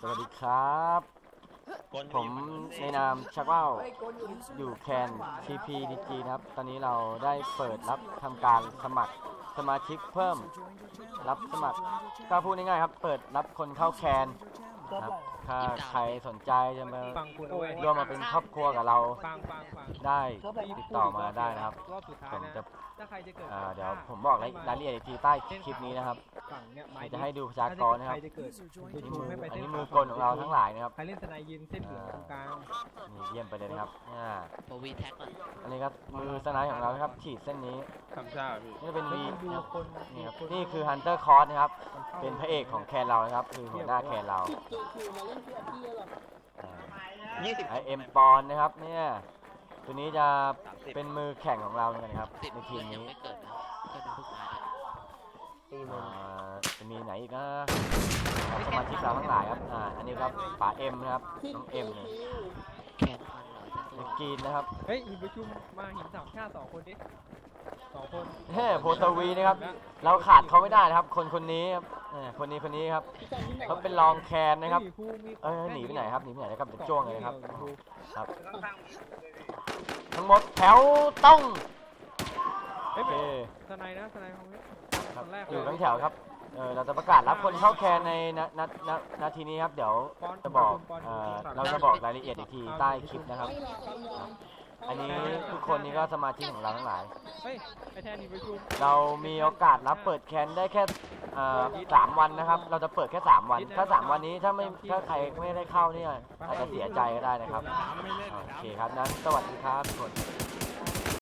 สวัสดีครับ ผมในนามชักว่าวอยู่แคน TPDG นะครับ ตอนนี้เราได้เปิดรับทำการสมัครสมาชิกเพิ่ม รับสมัครก็พูดง่ายๆครับ เปิดรับคนเข้าแคนครับ ถ้าใครสนใจจะมาฟังคุณเอาไว้ร่วมมาเป็นครอบครัวกับเราฟังฟังฟังได้ติดต่อมาได้นะครับ รอบสุดท้ายผมนะจะถ้าใครจะเกิดอ่าเดี๋ยวผมบอกรายรายละเอียดอีกทีใต้คลิปนี้นะครับฝั่งเนี่ยไม้เดี๋ยวจะให้ดูประชากรนะครับ ใครจะเกิดอันนี้มือไม่ไปอันเส้นี้นมือกลของเราทั้งหลายนะครับ ใครเล่นสไนยินเส้นเหลืองตรงกลางนี่ เยี่ยมไปเลยนะครับอ่าโบวีแท็กก่อนอันนี้ครับมือสไนด์ของเรานะครับฉีดเส้นนี้สามชาติพี่นี่เป็นแล้ววีมันดูครับคนนี่ครับดูนี่คือ Hunter Cross นะครับมันข้าเป็นพระเอกของแคนเรานะครับ คือหัวหน้าแคนเรายี่สิบไอเอ็มปอนนะครับ เนี่ยตัวนี้จะเป็นมือแข่งของเราเหมือนกันครับสิบในคทีมนยังนี้ไม่เกิดนะก็ดูพวกมาเนี่ยอ่าจะมีไหนอีกนะสมาชิกเราทั้งหลายครับอ่าอันนี้ครับป๋าเอ็มนะครับน้องเอ็มเนี่ยแคนคอน เหรอจะสู้เด็กกรีนนะครับเฮ้ยมีประชุมมาหินสามชาติสองคนดิสองคนเฮ้โพตวีนะครับ เราขาดเขาไม่ได้นะครับ คนคนนี้ครับเออคนนี้คนนี้ครับเขาเป็นรองแคนนะครับ มีผู้มีเอ้ยหนีไปไหนครับหนีไปไหนนะครับเดี๋ยวจ้วงเลยนะครับสองครับ ทั้งหมดแถวต้องเฮ้โอยเคสไนนะสไนของนี้ครับ คนแรกอยู่เลยทั้งแถวครับ เออเราจะประกาศรับคนเข้าแคนในนานานาทีนี้ครับ เดี๋ยวจะบอกเออเราจะบอกรายละเอียดอีกทีใต้คลิปนะครับ อันนี้ทุกคนนี้ก็สมาชิกของเราทั้งหลาย เฮ้ยไอแทนมีประชุมเรามีโอกาสรับเปิดแคนได้แค่เอ่อสามวันนะครับ เราจะเปิดแค่สามวัน ถ้าสามวันนี้ถ้าไม่ถ้าใครไม่ได้เข้าเนี่ยอาจจะเสียใจก็ได้นะครับ โอเคครับนั้นสวัสดีครับทุกคน